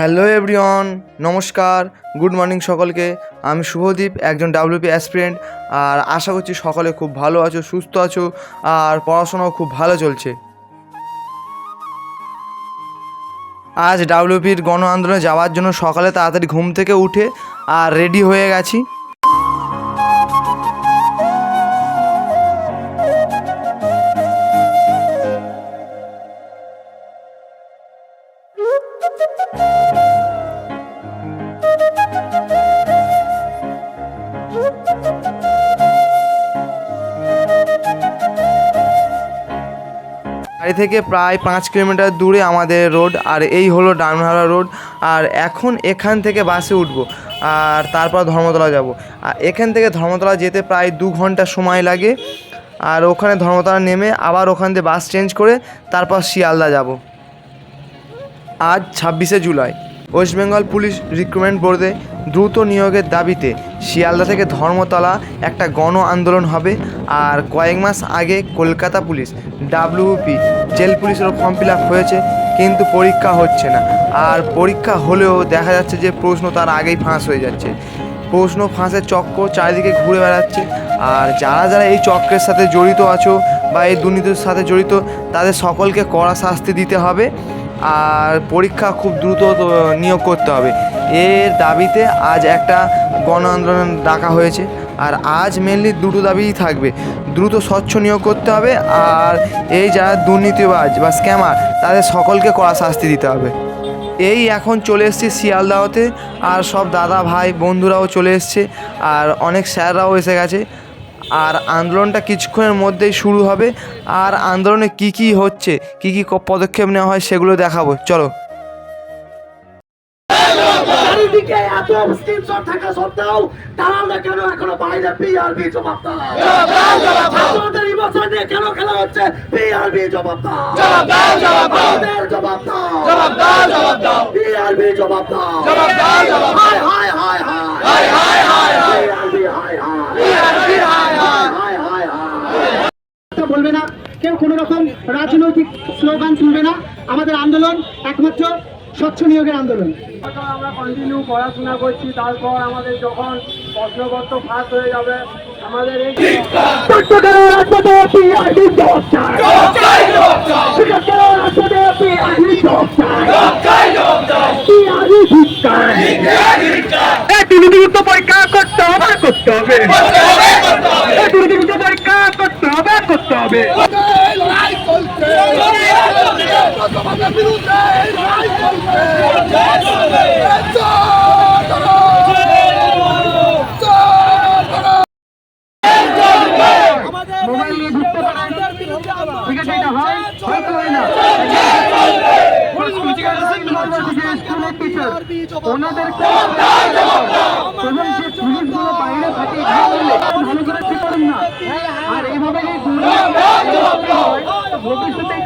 Hello everyone, নমস্কার, good morning সকলকে। আমি শুভদীপ, একজন ডাব্লিউপি অ্যাসপিরেন্ট, আর আশা করছি সকলে খুব ভালো আছো, সুস্থ আছো, আর পড়াশোনাও খুব ভালো চলছে। আজ ডাব্লিউপির গণ আন্দোলনে যাওয়ার জন্য সকালে তাড়াতাড়ি ঘুম থেকে উঠে আর রেডি হয়ে গেছি। থেকে প্রায় পাঁচ কিলোমিটার দূরে আমাদের রোড, আর এই হলো ডানহারা রোড। আর এখন এখান থেকে বাসে উঠবো, আর তারপর ধর্মতলা যাব। আর এখান থেকে ধর্মতলা যেতে প্রায় দু ঘণ্টা সময় লাগে। আর ওখানে ধর্মতলা নেমে আবার ওখান থেকে বাস চেঞ্জ করে তারপর শিয়ালদা যাব। আজ ছাব্বিশে July. West Bengal police recruitment বোর্ডে দ্রুত নিয়োগের দাবিতে শিয়ালদা থেকে ধর্মতলা একটা গণ আন্দোলন হবে আর কয়েক মাস আগে কলকাতা পুলিশ ডাব্লিউপি জেল পুলিশেরও ফর্ম ফিল আপ হয়েছে, কিন্তু পরীক্ষা হচ্ছে না। আর পরীক্ষা হলেও দেখা যাচ্ছে যে প্রশ্ন তার আগেই ফাঁস হয়ে যাচ্ছে। প্রশ্ন ফাঁসের চক্র চারিদিকে ঘুরে বেড়াচ্ছে। আর যারা যারা এই চক্রের সাথে জড়িত আছো বা এই দুর্নীতির সাথে জড়িত, তাদের সকলকে কড়া শাস্তি দিতে হবে। আর পরীক্ষা খুব দ্রুত নিয়োগ করতে হবে। এর দাবিতে আজ একটা গণ আন্দোলন ডাকা হয়েছে। আর আজ মেনলি দুটো দাবিই থাকবে। দ্রুত স্বচ্ছ নিয়োগ করতে হবে আর এই যারা দুর্নীতিবাজ বা স্ক্যামার তাদের সকলকে কড়া শাস্তি দিতে হবে। এই এখন চলে এসেছি শিয়ালদাহতে। আর সব দাদা ভাই, বন্ধুরাও চলে এসছে। আর অনেক স্যাররাও এসে গেছে। আর আন্দোলনটা কিছুক্ষণের মধ্যেই শুরু হবে। আর আন্দোলনে কি কি হচ্ছে, কি কি পদক্ষেপ নেওয়া হয় সেগুলো দেখাবো। চলো। থাকা সত্ত্বেও কেন এখনও বাইরে পিআরবি জবাব দাও আমাদের নিয়ে কেন খেলা হচ্ছে? পিআরবি জবাব দাও। আমাদের জবাব দাও। পিআরবি জবাব দাও। হায় হায় হায় হায় পিআরবি হায়। হায় হায় হায় হায়। কথা বলবে না। কেউ কোনো রকম রাজনৈতিক স্লোগান তুলবে না। আমাদের আন্দোলন একমাত্র স্বচ্ছ নিয়োগের আন্দোলন। আমরা কন্টিনিউ পড়াশোনা করছি তারপর আমাদের যখন প্রশ্নপত্র ফাঁস হয়ে যাবে আমাদের এই দুর্নীতিযুক্ত পরীক্ষা করতে হবে করতে হবে। দুর্নীতিযুক্ত পরীক্ষা করতে হবে করতে হবে। মোবাইল নিয়ে ঘুরতে পারেন ঠিক আছে এটা হয় হয়তো হয় না স্কুলের টিচার ওনাদেরকে এবং যে পুলিশগুলো বাইরে থাকে এগুলো ভালো করে ঠিক করেন না আর এইভাবে যদি দুর্নীতি হয়, ভবিষ্যতে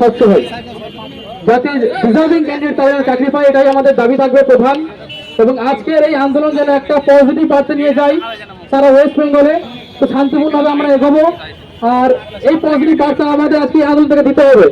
হয় যাতে ডিজার্ভিং ক্যান্ডিডেট তাদের চাকরি পায় এটাই আমাদের দাবি থাকবে প্রধান এবং আজকের এই আন্দোলন যেন একটা পজিটিভ বার্তা নিয়ে যায় সারা ওয়েস্ট বেঙ্গলে তো শান্তিপূর্ণভাবে আমরা এগোবো আর এই পজিটিভ বার্তা আমাদের আজকে আন্দোলন থেকে দিতে হবে।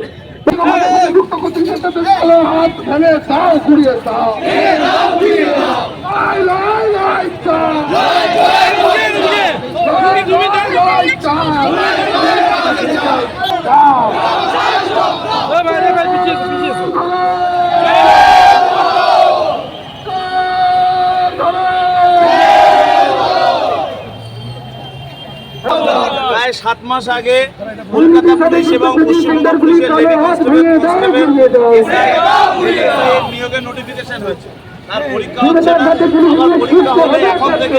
প্রায় সাত মাস আগে কলকাতা পুলিশ এবং পশ্চিমবঙ্গ পুলিশের নিয়োগের নোটিফিকেশন হয়েছে। পরীক্ষা হচ্ছে না। পরীক্ষা হবে এখন থেকে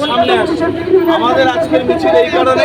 সামনে আসছে আমাদের আজকের মিছিল এই কারণে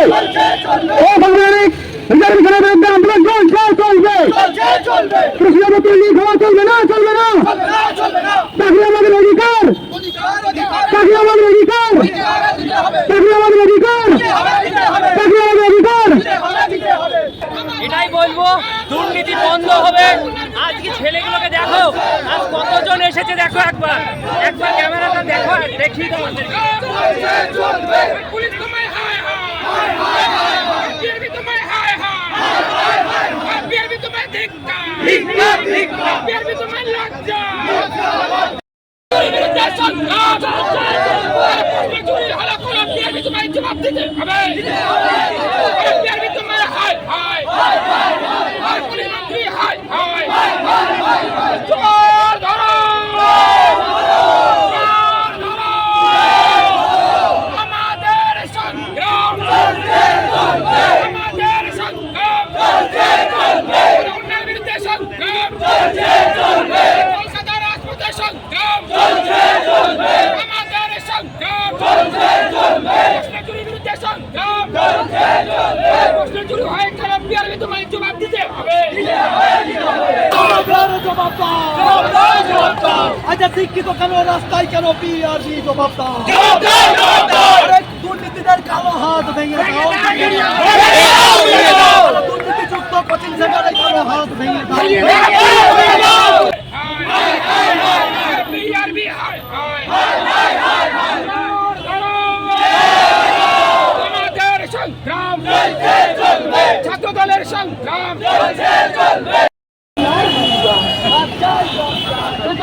সাংবাদিক রিজার্ভেশনের বিরুদ্ধে আন্দোলন চলবে চলবে না চলবে না চাকরি আমাদের অধিকার চাকরি আমাদের অধিকার চাকরি আমাদের অধিকার চাকরি আমাদের অধিকার এটাই বলব দুর্নীতি বন্ধ হবে আজকে ছেলেগুলোকে দেখো আজ কতজন এসেছে দেখো একবার একবার ক্যামেরাটা দেখো দেখি তোমাদেরকে পুলিশ তোমায় হায় হায় বিআরবি তোমায় হায় হায় বিআরবি তোমায় ধিক্কার বিআরবি তোমায় লজ্জা বিআরবি তোমায় জবাব দিতে হবে বিআরবি তোমায় হায় হায় হায় পুলিশ মন্ত্রী হায় হায় চোর ধরো চোর ধরো আমাদের সংগ্রাম আমাদের সংগ্রাম উন্নয়নের বিরুদ্ধে সংগ্রাম কলকাতা রাজপথে সংগ্রাম আমাদের সংগ্রাম প্রশ্নচুরির বিরুদ্ধে সংগ্রাম প্রশ্নচুরি হয়ে গেলে বিআরবি তোমায় জবাব দিতে হবে আচ্ছা শিক্ষিত কেন? রাস্তায় কেন পিআরবি জবাব দাও। দুর্নীতিদের কালো হাত ভেঙে দাও। দুর্নীতিযুক্ত কোচিং সেন্টারে কালো হাত ভেঙে দাও। বিআরবি হায় হায় আমাদের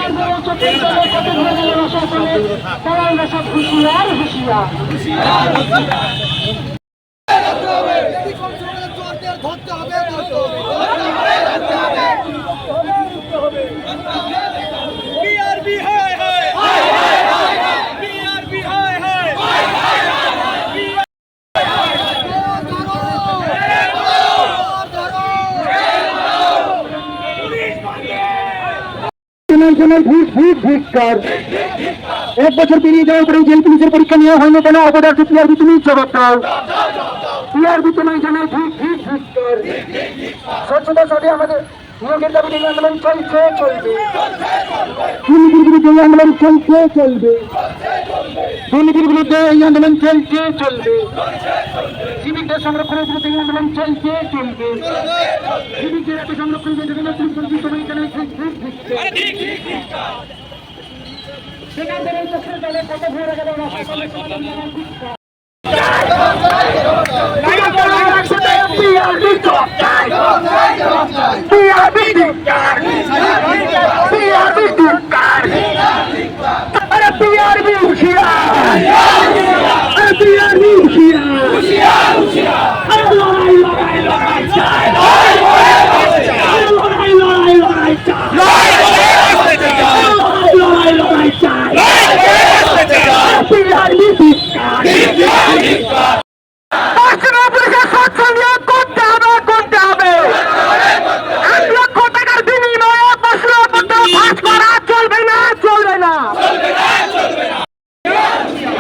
সংগ্রাম ছাত্র দলের সংগ্রাম ধরতে হবে পিআরবি হায় হায় পিআরবি হায় হায় ডিমেনশনের ঘুষ ঘুষ ধিক্কার এক বছর পেরিয়ে যাওয়ার পরে জেল পুলিশের পরীক্ষা নেওয়া হয়নি কেন? অপদার্থ পিআরবি তুমি জবাব দাও। পিআরবি তোমায় জানায় ঠিক ঠিক ধিক্কার স্বচ্ছতা সাথে আমাদের নিয়োগের দাবিতে আন্দোলন চলছে, চলবে। দুর্নীতির বিরুদ্ধে এই আন্দোলন চলছে, চলবে। দুর্নীতির বিরুদ্ধে এই আন্দোলন চলছে, চলবে। সংরক্ষণের বিরুদ্ধে আন্দোলন চলছে চলবে। সিভিকদের এত সংরক্ষণ সেখান থেকে দলে কত ভরে গেল না সকলে সকলে জানায় ধিক্কার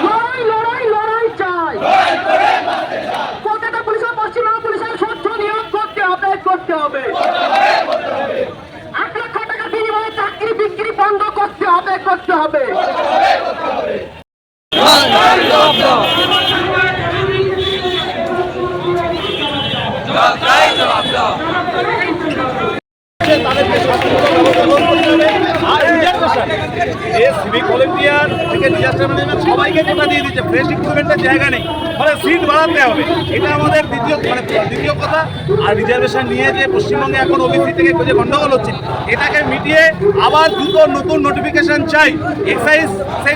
লড়াই লড়াই লড়াই চাই কলকাতা পুলিশের পশ্চিমবঙ্গ পুলিশের স্বচ্ছ নিয়োগ করতে হবে করতে হবে। এক লক্ষ টাকা বিনিময়ে চাকরি বিক্রি বন্ধ করতে হবে করতে হবে আর রিজার্ভেশন যে জায়গা নেই। ফলে বাড়াতে হবে। এটা আমাদের দ্বিতীয় মানে দ্বিতীয় কথা। আর রিজার্ভেশন নিয়ে পশ্চিমবঙ্গে এখন থেকে যে গন্ডগোল হচ্ছে, এটাকে মিটিয়ে আবার দুটো নতুন নোটিফিকেশন চাই। এক্সাইজ সেই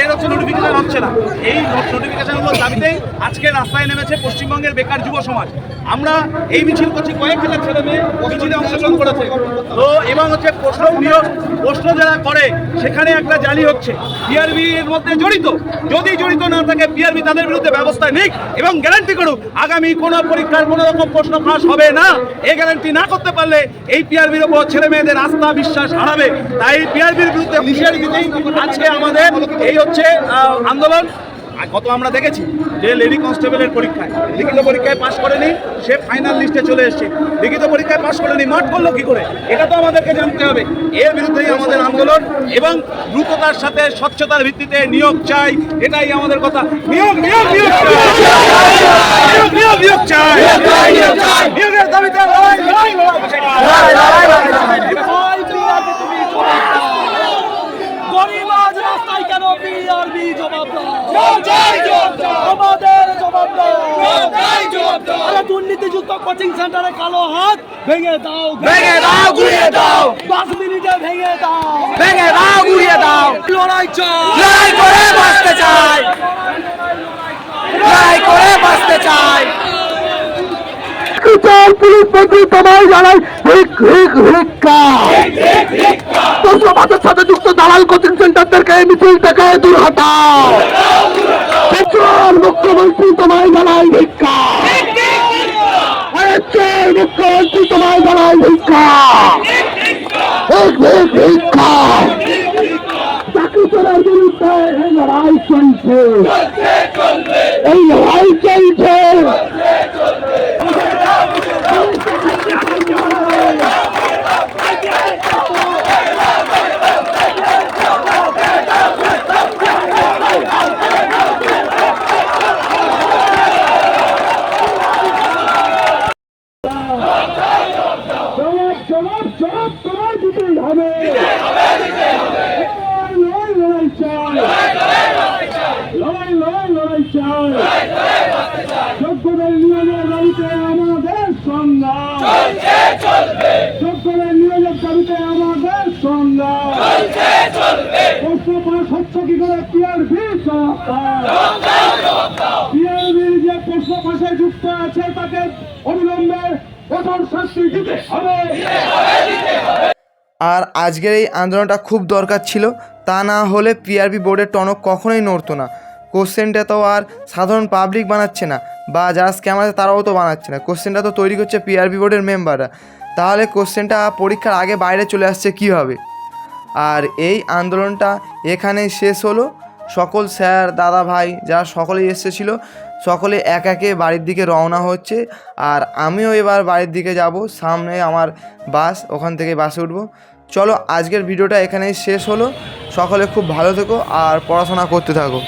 এর হচ্ছে নোটিফিকেশন হচ্ছে না। এই নোটিফিকেশনগুলোর দাবিতেই আজকে রাস্তায় নেমেছে পশ্চিমবঙ্গের বেকার যুব সমাজ। আমরা এই মিছিল করছি কয়েক হাজার ছেলে মেয়ে মিছিলে অংশগ্রহণ করেছে। তো এবং হচ্ছে প্রশ্ন প্রশ্ন যারা করে, সেখানে একটা জালি হচ্ছে। পিআরবি এর মধ্যে জড়িত। যদি জড়িত না থাকে পিআরবি তাদের বিরুদ্ধে ব্যবস্থা নিক এবং গ্যারান্টি করুক, আগামী কোনো পরীক্ষার কোনো রকম প্রশ্ন ফাঁস হবে না। এই গ্যারান্টি না করতে পারলে এই পিআরবির ওপর ছেলে মেয়েদের আস্থা, বিশ্বাস হারাবে। তাই পিআরবির বিরুদ্ধে আজকে আমাদের এই হচ্ছে আন্দোলন। কত আমরা দেখেছি যে লেডি কনস্টেবলের পরীক্ষায়, লিখিত পরীক্ষায় পাশ করেনি, সে ফাইনাল লিস্টে চলে এসেছে। লিখিত পরীক্ষায় পাশ করেনি, মাঠ করল কি করে? এটা তো আমাদেরকে জানতে হবে। এর বিরুদ্ধেই আমাদের আন্দোলন এবং দ্রুততার সাথে স্বচ্ছতার ভিত্তিতে নিয়োগ চাই, এটাই আমাদের কথা। নিয়োগ নিয়োগ নিয়োগ নিয়োগ নিয়োগ চাই। নিয়োগের দাবিতে লড়াই লড়াই গরিব আজ রাস্তায় কেন বিআরবি জবাব দাও আমাদের জবাব আরে দুর্নীতিযুক্ত কোচিং সেন্টারে কালো হাত ভেঙে দাও ভেঙে দাও। গুড়িয়ে দাও। দশ মিনিটে ভেঙে দাও। ভেঙে দাও গুড়িয়ে দাও। লড়াই চাই। লড়াই করে বাঁচতে চাই। লড়াই করে বাঁচতে চাই। পুলিশ মন্ত্রী তোমায় জানাই প্রশ্নপাতের সাথে যুক্ত দালাল কোচিং সেন্টারদেরকে মিছিল থেকে দূর হটাও মুখ্যমন্ত্রী তোমায় জানাই ভিক্ষা মুখ্যমন্ত্রী তোমায় জানাই ভিক্ষা। ভিক ভিক ভিক্ষা চাকরি চোরের বিরুদ্ধে এই লড়াই চলছে এই লড়াই চলছে জবাব জবাব জবাব তোমার দিতেই হবে লড়াই লড়াই চাই লড়াই লড়াই লড়াই চাই যোগ্যদের নিয়োগের দাবিতে আমাদের সংগ্রাম যোগ্যদের নিয়োগের দাবিতে আমাদের সংগ্রাম প্রশ্ন কি করে? পিআরবি পিআরবির যে প্রশ্ন পাশে যুক্ত আছে তাকে অবিলম্বে কঠোর শাস্তি দিতে হবে। আর আজকের এই আন্দোলনটা খুব দরকার ছিল তা না হলে পিআরবি বোর্ডের টনক কখনোই নড়তো না। কোশ্চেনটা তো আর সাধারণ পাবলিক বানাচ্ছে না বা যারা স্ক্যাম আছে তারাও তো বানাচ্ছে না। কোশ্চেনটা তো তৈরি করছে পিআরবি বোর্ডের মেম্বাররা তাহলে কোশ্চেনটা পরীক্ষার আগে বাইরে চলে আসছে কীভাবে? আর এই আন্দোলনটা এখানেই শেষ হলো। সকল স্যার দাদা ভাই যারা সকলেই এসেছিল, সকলে এক একে বাড়ির দিকে রওনা হচ্ছে। আর আমিও এবার বাড়ির দিকে যাব, সামনে আমার বাস, ওখান থেকে বাসে উঠবো। চলো, আজকের ভিডিওটা এখানেই শেষ হলো। সকলে খুব ভালো থেকো আর পড়াশোনা করতে থাকো।